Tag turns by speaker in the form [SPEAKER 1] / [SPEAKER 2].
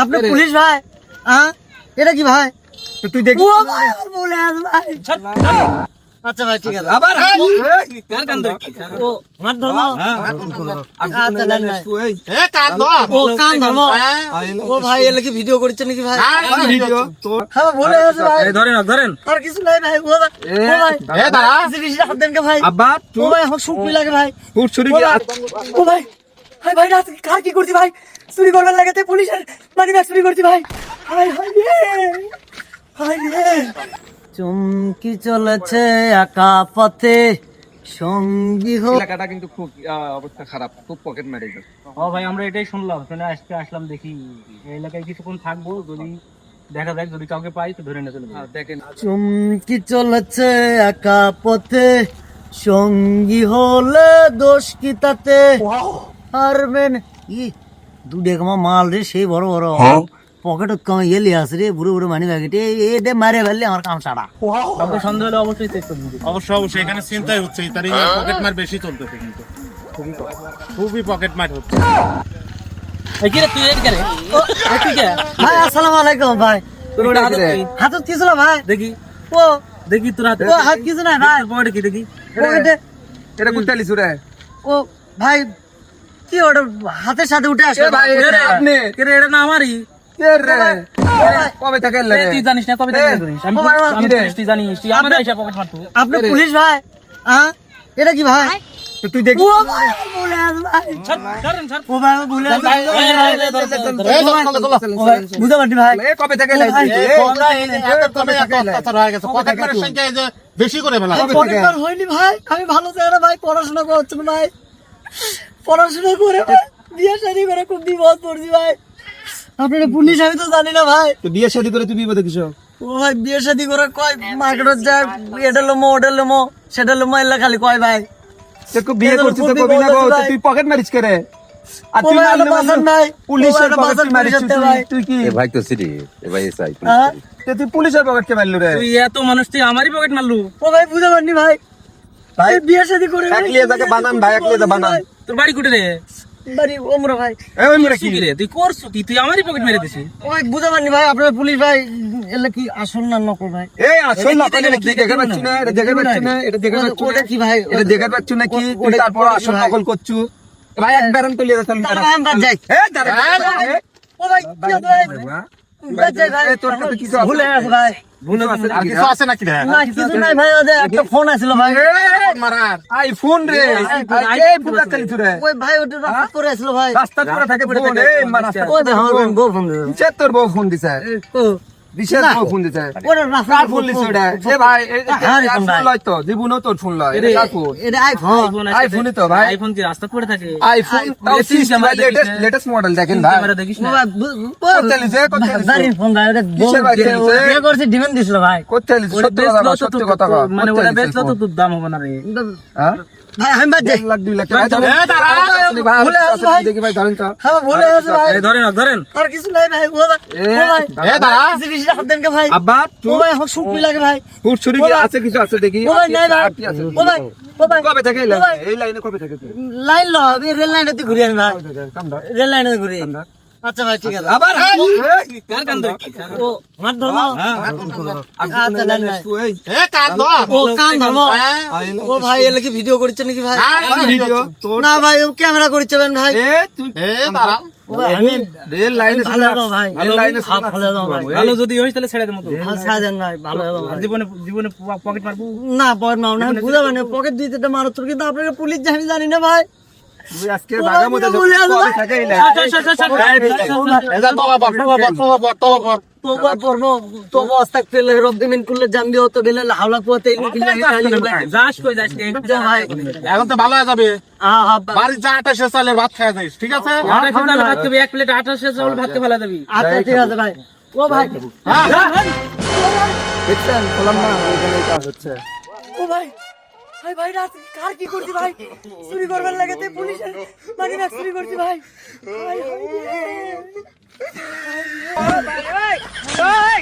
[SPEAKER 1] আপনি পুলিশ ভাই হ্যাঁ? এটা কি ভাই?
[SPEAKER 2] তুই দেখ
[SPEAKER 1] ভাই আমার বলে আস ভাই। আচ্ছা ভাই ঠিক আছে।
[SPEAKER 2] আবার
[SPEAKER 1] ও মার ধর্ম আচ্ছা নেন ভাই।
[SPEAKER 3] এ কান ধর।
[SPEAKER 1] ও কান ধর্ম
[SPEAKER 3] হ্যাঁ।
[SPEAKER 1] ও ভাই এলে কি ভিডিও করছে নাকি ভাই?
[SPEAKER 3] হ্যাঁ,
[SPEAKER 2] ভিডিও তোর
[SPEAKER 1] হ্যাঁ বলে আছে ভাই।
[SPEAKER 2] ধরেন ধরেন।
[SPEAKER 1] আর কিছু নাই ভাই ও ভাই ও ভাই।
[SPEAKER 3] এ দাঁড়া।
[SPEAKER 1] কিছু কিছু হাত দেন কে ভাই।
[SPEAKER 2] আব্বা তুই
[SPEAKER 1] ভাই আমার লাগে ভাই?
[SPEAKER 2] ফুট ছুরি
[SPEAKER 1] ও ও ভাই ভাই ভাই রাত কার কি করছি ভাই? চুরি করবার লাগাতে পুলিশের মানি ব্যাগ চুরি করছি ভাই। হাই হাই রে হাই রে। চমকি চলেছে একা পথে সঙ্গী হোক
[SPEAKER 2] এলাকাটা কিন্তু খুব অবস্থা খারাপ খুব পকেট মেরে গেছে।
[SPEAKER 4] ও ভাই আমরা এটাই শুনলাম শুনে আজকে আসলাম দেখি। এই এলাকায় কিছুক্ষণ থাকব যদি দেখা যাক যদি কাউকে পাই তো ধরে নিয়ে চলে
[SPEAKER 2] দেখেন।
[SPEAKER 1] চমকি চলেছে একা পথে সঙ্গী হলে দোষ কি তাতে? আর মেন ই দু ডেকমা মাল রে সেই বড় বড়। পকেটত কম এলি আস রে বুড়ো বুড়ো মানি ব্যাগেট এ দে মারে ফেললে আমার কাম সারা
[SPEAKER 4] কাউকে সন্দেহ হলে অবশ্যই চেক করব
[SPEAKER 3] অবশ্যই অবশ্যই এখানে চিন্তাই হচ্ছে তার পকেট মার বেশি চলতেছে কিন্তু। খুবই পকেট মার হচ্ছে।
[SPEAKER 4] এই তুই ও,
[SPEAKER 1] ভাই আসসালামু আলাইকুম ভাই।
[SPEAKER 4] তোর হাতে কি?
[SPEAKER 1] ভাই।
[SPEAKER 4] দেখি।
[SPEAKER 1] ও
[SPEAKER 4] দেখি তোর হাতে।
[SPEAKER 1] ও হাত কিছু ভাই।
[SPEAKER 4] পকেটে কি দেখি?
[SPEAKER 1] পকেটে
[SPEAKER 2] এটা কুত্তালি সুরে
[SPEAKER 1] ও ভাই কি ওটা হাতের সাথে উঠে আসে
[SPEAKER 2] ভাই এটা আপনি
[SPEAKER 4] কে রে এটা না আমারই
[SPEAKER 2] কে রে কবে থেকে
[SPEAKER 4] এ, তুই জানিস না কবে থেকে করিস আমি
[SPEAKER 1] ও ভাই, ও
[SPEAKER 4] আমি
[SPEAKER 2] কি রে?
[SPEAKER 4] জানিস, তুই জানিস তুই আমার এসে পকেট মারতো
[SPEAKER 1] আপনি পুলিশ ভাই হ্যাঁ এটা কি ভাই
[SPEAKER 2] তুই দেখ
[SPEAKER 3] হয়ে বেশি করে
[SPEAKER 1] ভাই আমি ভালো চাই না ভাই পড়াশোনা করছি ভাই পড়াশোনা করে ভাই, বিয়ে শাদী করে খুব বিপদ পড়ছি ভাই। আপনারা পুলিশ আমি তো জানি না ভাই।
[SPEAKER 2] তো বিয়ে শাদী করে তুই বিপদে কিসব
[SPEAKER 1] ও ভাই বিয়ে শাদী করে কয় মার্কেটত যায় এটা লোমো ওটা লোমো সেটা লোমো এলা খালি কয় ভাই।
[SPEAKER 2] তুই বিয়ে করছিস তো কবি না তুই পকেট মারিস করে আর তুই
[SPEAKER 1] ভাই,
[SPEAKER 2] মারলে
[SPEAKER 1] একটা বাসন নাই।
[SPEAKER 2] পুলিশের পকেট মারিস তুই- তুই কি
[SPEAKER 5] ভাই তো সিরি এ ভাই এসআই
[SPEAKER 1] হ্যাঁ?
[SPEAKER 2] তুই পুলিশের পকেট কে মারলু রে?
[SPEAKER 4] তুই এত মানুষ তুই আমারই পকেট মারলু।
[SPEAKER 1] ও ভাই বুঝতে পারিনি ভাই।
[SPEAKER 2] ভাই
[SPEAKER 1] বিয়ে শাদী করে
[SPEAKER 2] একলিয়ে যাকে বানান ভাই একলিয়ে যা বানান।
[SPEAKER 4] তোর বাড়ি কুটে রে?
[SPEAKER 1] বাড়ি ওমরা ভাই।
[SPEAKER 2] এই ওই মেরে কি?
[SPEAKER 4] রে? তুই করছ কি? তুই আমারই পকেট মেরে দিছিস।
[SPEAKER 1] ওই বুঝতে পারিনি ভাই আপনার পুলিশ ভাই এলে কি আসল না নকল ভাই?
[SPEAKER 2] এই আসল না
[SPEAKER 4] এটা কি
[SPEAKER 2] দেখে পাচ্ছি না? এটা দেখে পাচ্ছি না? এটা দেখে
[SPEAKER 1] ওটা-
[SPEAKER 2] না?
[SPEAKER 1] কি ভাই?
[SPEAKER 2] এটা দেখে পাচ্ছি না কি? তুই তারপর আসল নকল করছু? ভাই এক বেরান তুলিয়ে দে চল
[SPEAKER 1] তাহলে যাই।
[SPEAKER 2] এই দাঁড়া
[SPEAKER 1] ও ভাই কি ভাই ভাই, যাই ভাই।
[SPEAKER 2] এই, তোর কাছে কিছু আছে?
[SPEAKER 1] ভুলে গেছে ভাই।
[SPEAKER 2] ভুলে আছে
[SPEAKER 3] আর কিছু আছে নাকি
[SPEAKER 1] না কিছু নাই ভাই একটা ফোন আসছিল ভাই।
[SPEAKER 3] মারার।
[SPEAKER 2] আইফোন রে। চালিছু রে?
[SPEAKER 1] ওই ভাই ওটা রাস্তা করে আসছিল ভাই।
[SPEAKER 2] রাস্তা থাকে
[SPEAKER 1] ওই ভাই বউ ফোন দিল
[SPEAKER 2] তোর বউ ফোন দিছে।
[SPEAKER 1] ও
[SPEAKER 2] বিশেষ ফোন লিছে ওটা এ ভাই। লয় তো জীবনও তোর ফোন লয়। এটা কার
[SPEAKER 1] এটা আইফোন
[SPEAKER 4] আইফোন
[SPEAKER 2] আইফোনই তো ভাই।
[SPEAKER 4] আইফোন কি রাস্তা পড়ে থাকে?
[SPEAKER 2] আইফোন
[SPEAKER 4] লেটেস্ট
[SPEAKER 2] সিক্স
[SPEAKER 4] ক্যামেরা দেখিস
[SPEAKER 2] লেটেস্ট মডেল দেখেন ভাই।
[SPEAKER 4] ক্যামেরা দেখিস না।
[SPEAKER 1] ভাই বু- বু-
[SPEAKER 2] কত চালিছে কত চালিছে
[SPEAKER 1] দাঁড়িয়ে ফোন ভাই ওটা
[SPEAKER 2] কিসের ভাই চালিছে?
[SPEAKER 1] করছে ডিমান্ড দিছিল ভাই?
[SPEAKER 2] কথা সত্য
[SPEAKER 4] মানে ওটা
[SPEAKER 2] চালিছে
[SPEAKER 4] তো তোর দাম হবে না রে।
[SPEAKER 2] হ্যাঁ?
[SPEAKER 1] ভাই আমি বাদ যাই
[SPEAKER 2] লাখ দুই লাখ টাকা
[SPEAKER 4] ভাই।
[SPEAKER 2] দেখি ধরেন তো।
[SPEAKER 1] হ্যাঁ ভুলে গেছে ভাই।
[SPEAKER 4] ধরেন ধরেন।
[SPEAKER 1] আর কিছু নাই ভাই ও ভাই
[SPEAKER 2] এ,
[SPEAKER 1] ও ভাই।
[SPEAKER 3] এ দাঁড়া।
[SPEAKER 1] কিছু কিছু হাত দেন ভাই।
[SPEAKER 2] আব্বা
[SPEAKER 1] ও ভাই আমার শুকনি লাগে ভাই।
[SPEAKER 2] ফুট ছুরি কি আছে কিছু আছে দেখি?
[SPEAKER 1] ও ভাই নাই ভাই? ও ভাই ও ভাই।
[SPEAKER 2] কবে থেকে এই লাইনে- কবে থেকে?
[SPEAKER 1] লাইন ল আমি রেল লাইনে ঘুরি। রেল লাইনে ঘুরি। আচ্ছা ভাই ঠিক আছে।
[SPEAKER 2] আবার
[SPEAKER 4] কার কান ধরে?
[SPEAKER 1] ও মার ধর্ম আচ্ছা লাইন ভাই
[SPEAKER 2] এই,
[SPEAKER 3] এ কান ধর।
[SPEAKER 1] ও কান ধর্ম
[SPEAKER 3] হ্যাঁ
[SPEAKER 1] ও ভাই এলে কি ভিডিও করছে নাকি ভাই?
[SPEAKER 3] হ্যাঁ,
[SPEAKER 2] ভিডিও
[SPEAKER 1] না ভাই ও ক্যামেরা করছে ভাই
[SPEAKER 2] এ তুই
[SPEAKER 3] এ দাঁড়া
[SPEAKER 4] পকেট মারবো।
[SPEAKER 1] না পকেট মাও না বুঝা মানে পকেট দিতে তো মারো কিন্তু আপনাকে পুলিশ জানি জানি না ভাই।
[SPEAKER 2] আজকে মতো
[SPEAKER 3] তবা তবা তবা তবা
[SPEAKER 1] তোবা তোবা অস্তাক পেলে করলে হতো হাওলা
[SPEAKER 4] যাস কই যাস
[SPEAKER 3] এখন তো ভালো হয়ে যাবে
[SPEAKER 1] হ্যাঁ হ্যাঁ
[SPEAKER 3] বাড়ি যা আটাশে চালের ভাত খাওয়া যাইস ঠিক আছে
[SPEAKER 4] ভাত খাবি এক প্লেট আঠাশে চাউল ভাত ফেলা
[SPEAKER 1] আচ্ছা ঠিক আছে ভাই ও ভাই
[SPEAKER 2] দেখছেন বললাম না ওইখানে কাজ হচ্ছে
[SPEAKER 1] ও ভাই ভাই ভাই রাত কার কি করছি ভাই চুরি করবার লাগাতে পুলিশের মানে না চুরি করছি ভাই ভাই, ভাই ভাই, ভাই, ভাই,